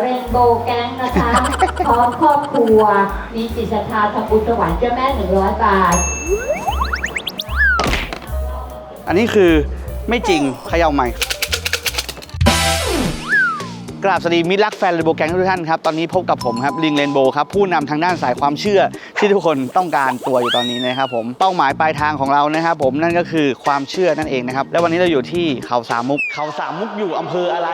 เรนโบว์แก๊งนะคะ พร้อมครอบครัว มีจิตศรัทธาทำบุญถวายเจ้าแม่หนึ่งร้อยบาท อันนี้คือไม่จริงเขย่าใหม่ กราบสวัสดีมิตรรักแฟนเรนโบว์แก๊งทุกท่านครับ ตอนนี้พบกับผมครับ ลิงเรนโบว์ครับ ผู้นำทางด้านสายความเชื่อที่ทุกคนต้องการตัวอยู่ตอนนี้นะครับผม เป้าหมายปลายทางของเรานะครับผมนั่นก็คือความเชื่อนั่นเองนะครับ และวันนี้เราอยู่ที่เขาสามมุก เขาสามมุกอยู่อำเภออะไร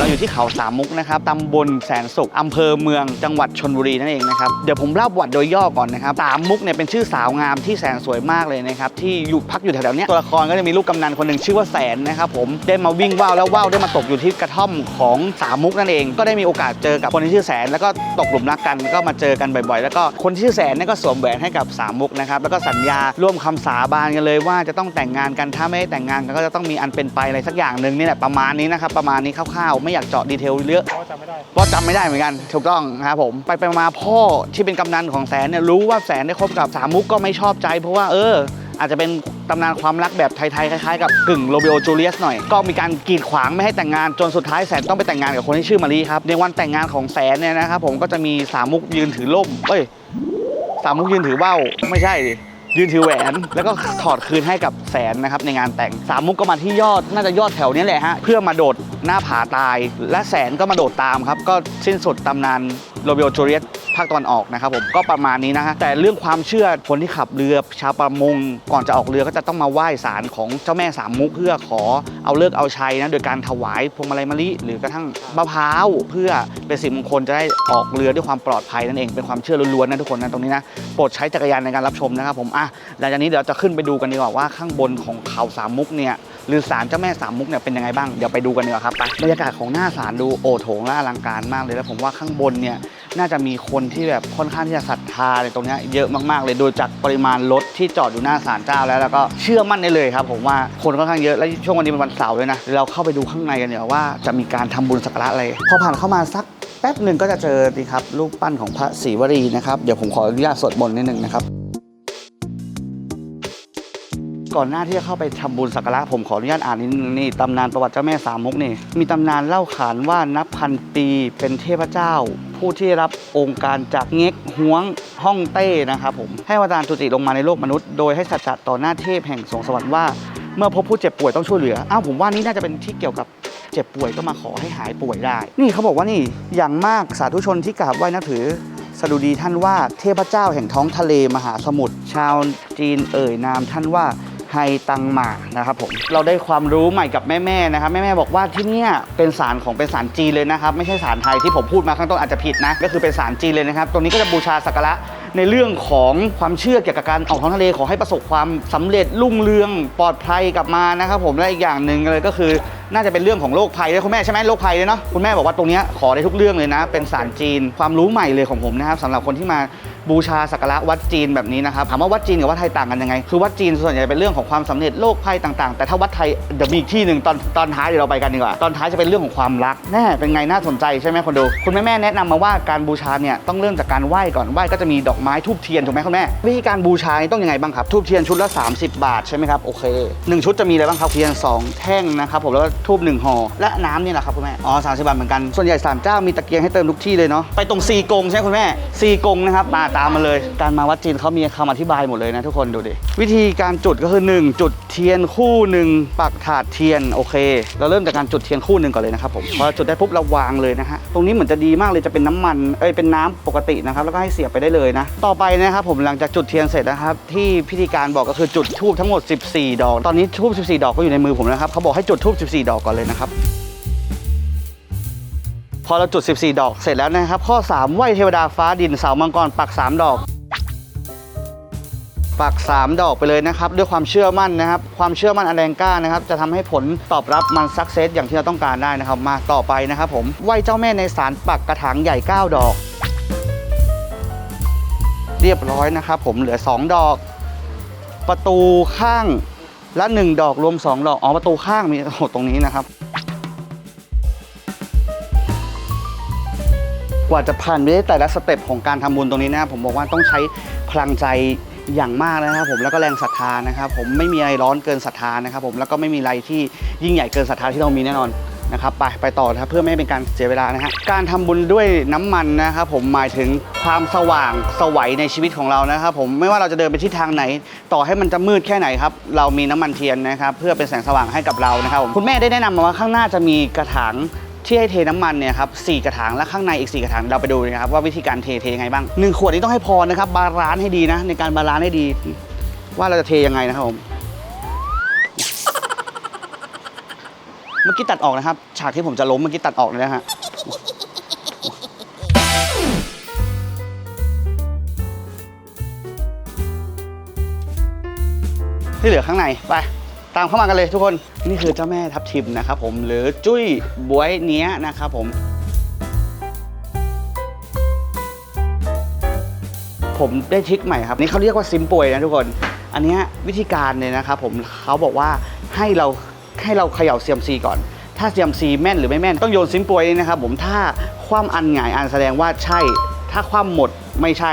เราอยู่ที่เขาสามมุกนะครับตำบลแสนสุขอำเภอเมืองจังหวัดชนบุรีนั่นเองนะครับเดี๋ยวผมเล่าประวัติโดยย่อก่อนนะครับสามมุกเนี่ยเป็นชื่อสาวงามที่แสนสวยมากเลยนะครับที่อยู่พักอยู่แถวๆเนี้ยตัวละครก็จะมีลูกกำนันคนหนึ่งชื่อว่าแสนนะครับผมได้มาวิ่งว่าวแล้วว่าวได้มาตกอยู่ที่กระท่อมของสามมุกนั่นเอง ก็ได้มีโอกาสเจอกับคนที่ชื่อแสน แล้วก็ตกหลุมรักกันก็มาเจอกันบ่อยๆ แล้วก็คนที่ชื่อแสนเนี่ยก็สวมแหวนให้กับสามมุกนะครับแล้วก็สัญญาร่วมคำสาบานกันเลยว่าจะต้องแต่งงานกันถ้าไม่ได้แต่งงานกันก็จะต้องมีอันเป็นไปอะไรสักอย่างหนึ่งนี่แหละประมาณนี้นะครับประมาณนี้คร่าวๆไม่อยากเจาะดีเทลเยอะเขาจำไม่ได้เพราะจำไม่ได้เหมือนกันถูกต้องนะครับผมไปไปมาพ่อที่เป็นกำนันของแสนเนี่ยรู้ว่าแสนได้คบกับสามมุกก็ไม่ชอบใจ เพราะว่าเออ อาจจะเป็นตำนานความรักแบบไทยๆคล้ายๆกับกึ่งโรเบโอจูเลียสหน่อย ก็มีการกีดขวางไม่ให้แต่งงานจนสุดท้ายแสนต้องไปแต่งงานกับคนที่ชื่อมารีครับในวันแต่งงานของแสนเนี่ยนะครับผมก็จะมีสามมุกยืนถือล่มเอ้ยสามมุกยืนถือว่าวไม่ใช่ดิ ยืนถือแหวนแล้วก็ถอดคืนให้กับแสนนะครับในงานแต่งสามมุกก็มาที่ยอดน่าจะยอดแถวนี้แหละฮะเพื่อมาโดดหน้าผาตาย และแสนก็มาโดดตามครับ ก็สิ้นสุดตำนาน โรเบโอจูเลียสภาคตะวันออกนะครับผมก็ประมาณนี้นะฮะแต่เรื่องความเชื่อคนที่ขับเรือชาวประมงก่อนจะออกเรือก็จะต้องมาไหว้ศาลของเจ้าแม่สามมุกเพื่อขอเอาเลิกเอาชัยนะโดยการถวายพวงมาลัยมะลิหรือกระทั่งมะพร้าวเพื่อเป็นสิริมงคลจะได้ออกเรือด้วยความปลอดภัยนั่นเองเป็นความเชื่อล้วนๆนะทุกคนนะตรงนี้นะโปรดใช้จักรยานในการรับชมนะครับผมอะหลังจากนี้เดี๋ยวจะขึ้นไปดูกันดีกว่าว่าข้างบนของเขาสามมุกเนี่ย หรือศาลเจ้าแม่สามมุกเนี่ยเป็นยังไงบ้างเดี๋ยวไปดูกันดีกว่าครับไปบรรยากาศของหน้าศาลดูโอโถงและอลังการมากเลยแล้วผมว่าข้างบนเนี่ยน่าจะมีคนที่แบบค่อนข้างที่จะศรัทธาในตรงนี้เยอะมากๆเลยโดยจากปริมาณรถที่จอดอยู่หน้าศาลเจ้าแล้วแล้วก็เชื่อมั่นได้เลยครับ ผมว่าคนค่อนข้างเยอะและช่วงวันนี้เป็นวันเสาร์ด้วยนะเราเข้าไปดูข้างในกันเดี๋ยวว่าจะมีการทำบุญสักการะอะไรพอผ่านเข้ามาสักแป๊บหนึ่งก็จะเจอดีครับรูปปั้นของพระศรีวรีนะครับเดี๋ยวผมขออนุญาตสวดมนต์นิดนึงนะครับ ก่อนหน้าที่จะเข้าไปทำบุญสักการะผมขออนุญาตอ่านนิดนึงนี่ตำนานประวัติเจ้าแม่สามมุกนี่มีตำนานเล่าขานว่านับพันปีเป็นเทพเจ้า ผู้ที่รับองค์การจากเง็กห้วงฮ่องเต้นะครับผมให้วตารจุติลงมาในโลกมนุษย์ โดยให้สัจจะต่อหน้าเทพแห่งสวงสวรรค์ว่าเมื่อพบผู้เจ็บป่วยต้องช่วยเหลืออ้าวผมว่านี่น่าจะเป็นที่เกี่ยวกับเจ็บป่วยก็มาขอให้หายป่วยได้ นี่เขาบอกว่านี่อย่างมากสาธุชนที่กราบไหว้นับถือสดุดีท่านว่าเทพเจ้าแห่งท้องทะเลมหาสมุทรชาวจีนเอ่ยนามท่านว่า ไฮตังหมานะครับผมเราได้ความรู้ใหม่กับแม่ๆนะครับแม่ๆบอกว่าที่เนี่ยเป็นสารของเป็นสารจีนเลยนะครับไม่ใช่สารไทยที่ผมพูดมาข้างต้นอาจจะผิดนะก็คือเป็นสารจีนเลยนะครับตรงนี้ก็จะบูชาสักการะในเรื่องของความเชื่อเกี่ยวกับการออกท้องทะเลขอให้ประสบความสำเร็จรุ่งเรืองปลอดภัยกลับมานะครับผมและอีกอย่างหนึ่งเลยก็คือน่าจะเป็นเรื่องของโรคภัยด้วยคุณแม่ใช่ไหมโรคภัยเลยเนาะคุณแม่บอกว่าตรงเนี้ยขอได้ทุกเรื่องเลยนะ เป็นสารจีนความรู้ใหม่เลยของผมนะครับสำหรับคนที่มา บูชาสักการะวัดจีนแบบนี้นะครับถามว่าวัดจีนกับวัดไทยต่างกันยังไง คือวัดจีนส่วนใหญ่เป็นเรื่องของความสำเร็จโรคภัยต่างๆ แต่ถ้าวัดไทยเดี๋ยวมีอีกที่หนึ่งตอนตอนท้ายเดี๋ยวเราไปกันดีกว่าตอนท้ายจะเป็นเรื่องของความรักแน่เป็นไงน่าสนใจใช่ไหมคนดูคุณแม่แม่แนะนำมาว่าการบูชาเนี่ยต้องเริ่มจากการไหว้ก่อนไหว้ก็จะมีดอกไม้ทูบเทียนถูกไหมคุณแม่วิธีการบูชาต้องยังไงบ้างครับทูบเทียนชุดละ 30 บาทใช่ไหมครับโอเคหนึ่งชุดจะมีอะไรบ้างครับเทียนสองแท่งนะครับผมแล้วก็ทูบหนึ่งห่อและน้ำนี่แหละครับคุณแม่อ๋อสามสิบบาทเหมือนกันส่วนใหญ่สามเจ้ามีตะเกียงให้เติมทุกที่เลยเนาะไปตรงซีกงใช่ไหมคุณแม่ซีกงนะครับมาตามมาเลย การมาวัดจีนเขามีคำอธิบายหมดเลยนะทุกคนดูดิ วิธีการจุดก็คือ 1 จุดเทียนคู่หนึ่งปักถาดเทียนโอเค เราเริ่มจากการจุดเทียนคู่หนึ่งก่อนเลยนะครับผมพอจุดได้ปุ๊บเราวางเลยนะฮะตรงนี้เหมือนจะดีมากเลยจะเป็นน้ำมันเอ้ยเป็นน้ำปกตินะครับแล้วก็ให้เสียบไปได้เลยนะ ต่อไปนะครับผมหลังจากจุดเทียนเสร็จนะครับที่พิธีการบอกก็คือจุดทูบทั้งหมด 14 ดอก ตอนนี้ทูบ14 ดอกก็อยู่ในมือผมนะครับเขาบอกให้จุดทูบ14 ดอกก่อนเลยนะครับ อเราจุด 14 ดอกเสร็จแล้วนะครับ ข้อ 3 ไหวเทวดาฟ้าดินเสามังกรปัก 3 ดอก ปัก 3 ดอกไปเลยนะครับ ด้วยความเชื่อมั่นนะครับ ความเชื่อมั่นอันแรงกล้านะครับ จะทำให้ผลตอบรับมันสักเซสอย่างที่เราต้องการได้นะครับ มาต่อไปนะครับผมไหวเจ้าแม่ในศาลปักกระถางใหญ่ 9 ดอก เรียบร้อยนะครับ ผมเหลือ 2 ดอก ประตูข้างละ 1 ดอกรวม 2 ดอกอ๋อประตูข้างมีโอ้ตรงนี้นะครับ กว่าจะผ่านไปได้แต่ละสเต็ปของการทำบุญตรงนี้นะครับผมบอกว่าต้องใช้พลังใจอย่างมากนะครับผมแล้วก็แรงศรัทธานะครับผมไม่มีอะไรร้อนเกินศรัทธานะครับผมแล้วก็ไม่มีอะไรที่ยิ่งใหญ่เกินศรัทธาที่เรามีแน่นอนนะครับไปไปต่อนะครับเพื่อไม่ให้เป็นการเสียเวลานะฮะการทำบุญด้วยน้ำมันนะครับผมหมายถึงความสว่างสวัยในชีวิตของเรานะครับผมไม่ว่าเราจะเดินไปทิศทางไหน ต่อให้มันจะมืดแค่ไหนครับเรามีน้ำมันเทียนนะครับเพื่อเป็นแสงสว่างให้กับเรานะครับผมคุณแม่ได้แนะนำมาว่าข้างหน้าจะมีกระถาง ที่ให้เทน้ำมันเนี่ยครับสี่กระถางและข้างในอีกสี่กระถางเราไปดูนะครับว่าวิธีการเทเทยังไงบ้างหนึ่งขวดนี้ต้องให้พอนะครับ บาลานซ์ให้ดีนะ ในการบาลานซ์ให้ดี ว่าเราจะเทยังไงนะครับผมเมื่อกี้ตัดออกนะครับ ฉากที่ผมจะล้มเมื่อกี้ตัดออกเลยนะฮะที่เหลือข้างในไป ตามเข้ามากันเลยทุกคนนี่คือเจ้าแม่ทับทิมนะครับผมหรือจุ้ยบวยเนี้ยนะครับผมผมได้ทริคใหม่ครับนี่เขาเรียกว่าซิมป่วยนะทุกคน อันนี้วิธีการเนี่ยนะครับผมเขาบอกว่าให้เราให้เราเขย่าเซียมซีก่อน ถ้าเซียมซีแม่นหรือไม่แม่นต้องโยนซิมป่วยนี่นะครับผมถ้าคว่ำอันหงายอันแสดงว่าใช่ ถ้าคว่ำหมดไม่ใช่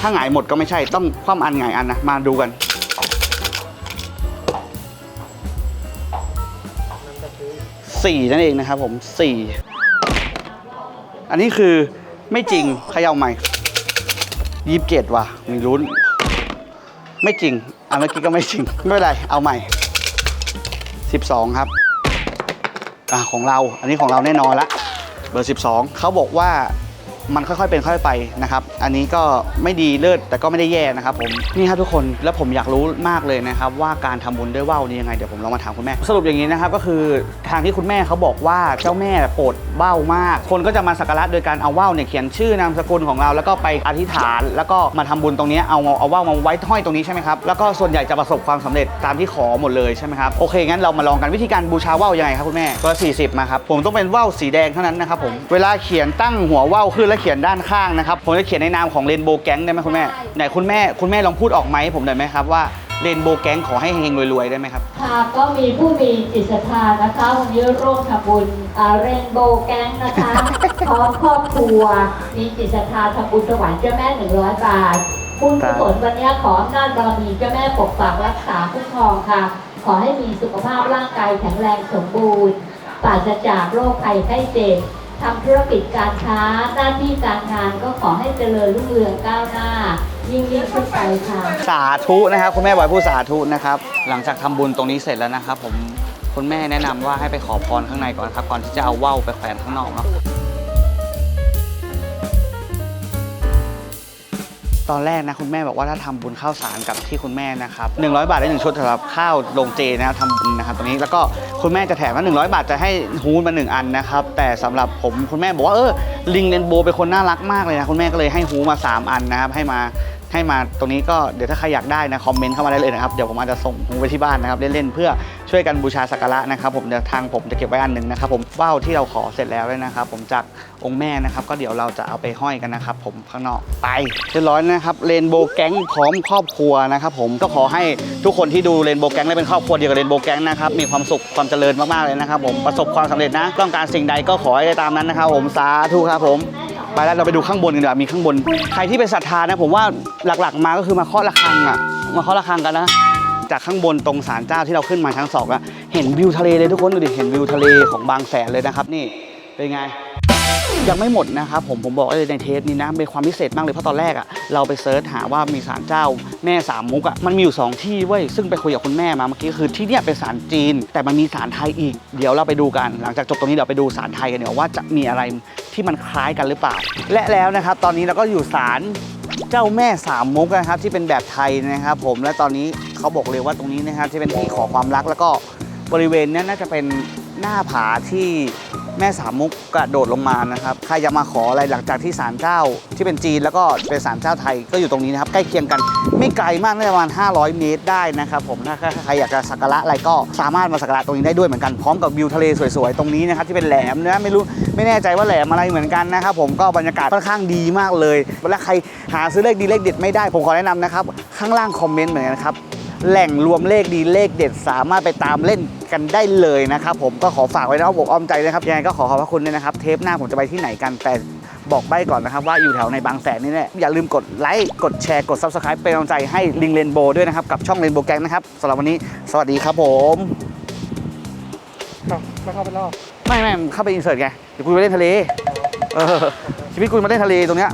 ถ้าหงายหมดก็ไม่ใช่ ต้องคว่ำอันหงายอันนะมาดูกัน สี่นั่นเองนะครับผมสี่อันนี้คือไม่จริงเขย่าใหม่ยี่สิบเจ็ดว่ะมีลุ้น ไม่จริงอันเมื่อกี้ก็ไม่จริง ไม่เป็นไร เอาใหม่ 12 ครับอะของเรา อันนี้ของเราแน่นอนละ เบอร์ 12 เขาบอกว่า มันค่อยๆเป็นค่อยๆไปนะครับ อันนี้ก็ไม่ดีเลิศแต่ก็ไม่ได้แย่นะครับผมนี่ครับทุกคนแล้วผมอยากรู้มากเลยนะครับว่าการทำบุญด้วยว่าวนี่ยังไงเดี๋ยวผมลองมาถามคุณแม่ สรุปอย่างนี้นะครับก็คือทางที่คุณแม่เขาบอกว่าเจ้าแม่โปรดว่าวมาก คนก็จะมาสักการะโดยการเอาว่าวเนี่ยเขียนชื่อนามสกุลของเรา แล้วก็ไปอธิษฐาน แล้วก็มาทำบุญตรงนี้เอาเอาว่าวมาไว้ห้อยตรงนี้ใช่ไหมครับแล้วก็ส่วนใหญ่จะประสบความสำเร็จตามที่ขอหมดเลยใช่ไหมครับโอเคงั้นเรามาลองกันวิธีการบูชาว่าวยังไงครับคุณแม่เบอร์40 มาครับผมต้องเป็นว่าวสีแดงเท่านั้นนะครับผมเวลาเขียนตั้งหัวว่าวขึ้นแล้วเขียนด้านข้างนะครับ ผมจะเขียนในนามของเรนโบว์แก๊งได้ไหมคุณแม่ไหนคุณแม่คุณแม่ลองพูดออกไหมให้ผมหน่อยไหมครับว่าเรนโบว์แก๊งขอให้เฮงๆรวยๆได้ไหมครับ ค่ะก็มีผู้มีจิตศรัทธานะคะ วันนี้ร่วมทำบุญเรนโบว์แก๊งนะคะพร้อมครอบครัว มีจิตศรัทธาทำบุญถวายเจ้าแม่100บาทบุญกุศลวันนี้ขออำนาจบารมีเจ้าแม่ปกปักรักษาคุ้มครองค่ะ ขอให้มีสุขภาพร่างกายแข็งแรงสมบูรณ์ปราศจากโรคภัยไข้เจ็บ ทำธุรกิจการค้าหน้าที่การงานก็ขอให้เจริญรุ่งเรืองก้าวหน้า ยิ่งยิ่งขึ้นไปค่ะ สาธุนะครับคุณแม่บอยผู้สาธุนะครับ หลังจากทำบุญตรงนี้เสร็จแล้วนะครับ ผมคุณแม่แนะนำว่าให้ไปขอพรข้างในก่อนครับก่อนที่จะเอาว่าวไปแขวนข้างนอกเนาะ ตอนแรกนะคุณแม่บอกว่าถ้าทำบุญข้าวสารกับที่คุณแม่นะครับ100 บาทได้หนึ่งชุดสำหรับข้าวลงเจนะครับทำบุญนะครับตรงนี้แล้วก็คุณแม่จะแถมว่า100 บาทจะให้ฮูนมาหนึ่งอันนะครับแต่สำหรับผมคุณแม่บอกว่าเออลิงเรนโบว์เป็นคนน่ารักมากเลยนะคุณแม่ก็เลยให้ฮูมาสามอันนะครับให้มา ให้มาตรงนี้ก็เดี๋ยวถ้าใครอยากได้นะคอมเมนต์เข้ามาได้เลยนะครับเดี๋ยวผมอาจจะส่งไปที่บ้านนะครับเล่นๆเพื่อช่วยกันบูชาสักการะนะครับ ผมเดี๋ยวทางผมจะเก็บไว้อันหนึ่งนะครับ ผมว่าวที่เราขอเสร็จแล้วเลยนะครับ ผมจากองค์แม่นะครับ ก็เดี๋ยวเราจะเอาไปห้อยกันนะครับ ผมข้างนอกไปเรียบร้อยนะครับเรนโบว์แก๊งพร้อมครอบครัวนะครับ ผมก็ขอให้ทุกคนที่ดูเรนโบว์แก๊งได้เป็นครอบครัวเดียวกับเรนโบว์แก๊งนะครับมีความสุขความเจริญมากๆเลยนะครับ ผมประสบความสำเร็จนะต้องการสิ่งใดก็ขอให้ได้ตามนั้นนะครับ ผมสาธุครับผม ไปแล้วเราไปดูข้างบนกันดีกว่ามีข้างบน ใครที่เป็นศรัทธานะ ผมว่าหลักๆมาก็คือมาเคาะระฆังอะมาเคาะระฆังกันนะจากข้างบนตรงศาลเจ้าที่เราขึ้นมาชั้นสองอะเห็นวิวทะเลเลยทุกคนดูดิเห็นวิวทะเลของบางแสนเลยนะครับนี่เป็นไง ยังไม่หมดนะครับผมผมบอกเลยในเทปนี้นะเป็นความพิเศษมากเลยเพราะตอนแรกอะเราไปเซิร์ชหาว่ามีศาลเจ้าแม่สามมุกอะมันมีอยู่สองที่เว้ยซึ่งไปคุยกับคุณแม่มาเมื่อกี้คือที่เนี่ยเป็นศาลจีน แต่มันมีศาลไทยอีก เดี๋ยวเราไปดูกัน หลังจากจบตรงนี้เดี๋ยวไปดูศาลไทยกันเดี๋ยวว่าจะมีอะไร ที่มันคล้ายกันหรือเปล่า และแล้วนะครับ ตอนนี้เราก็อยู่ศาลเจ้าแม่สามมุกนะครับ ที่เป็นแบบไทยนะครับ ผมและตอนนี้เขาบอกเลยว่าตรงนี้นะครับจะเป็นที่ขอความรักแล้วก็บริเวณนี้น่าจะเป็นหน้าผาที่ แม่สามมุกกระโดดลงมานะครับใครจะมาขออะไรหลังจากที่ศาลเจ้าที่เป็นจีนแล้วก็เป็นศาลเจ้าไทยก็อยู่ตรงนี้นะครับใกล้เคียงกันไม่ไกลมากน่าจะประมาณ 500 เมตรได้นะครับผมถ้าใครอยากจะสักการะอะไรก็สามารถมาสักการะตรงนี้ได้ด้วยเหมือนกันพร้อมกับวิวทะเลสวยๆตรงนี้นะครับที่เป็นแหลมนะไม่รู้ไม่แน่ใจว่าแหลมอะไรเหมือนกันนะครับผมก็บรรยากาศค่อนข้างดีมากเลยและใครหาซื้อเลขดีเลขเด็ดไม่ได้ผมขอแนะนำนะครับข้างล่างคอมเมนต์เหมือนกันครับ แหล่งรวมเลขดีเลขเด็ดสามารถไปตามเล่นกันได้เลยนะครับผมก็ขอฝากไว้นะครับผมอ้อมใจนะครับยังไงก็ขอขอบพระคุณด้วยนะครับ เทปหน้าผมจะไปที่ไหนกันแต่บอกใบก่อนนะครับ ว่าอยู่แถวในบางแสนนี่แหละอย่าลืมกดไลค์กดแชร์กด Subscribe เป็นกำลังใจให้ลิงเรนโบด้วยนะครับ กับช่องเรนโบแกงนะครับสำหรับวันนี้ สวัสดีครับผมเอาแล้วเข้าไปรอบไม่ไม่เข้าไปอินเสิร์ตไงเดี๋ยวกูไปเล่นทะเลเออชีวิตกูมาเล่นทะเลตรงเนี้ย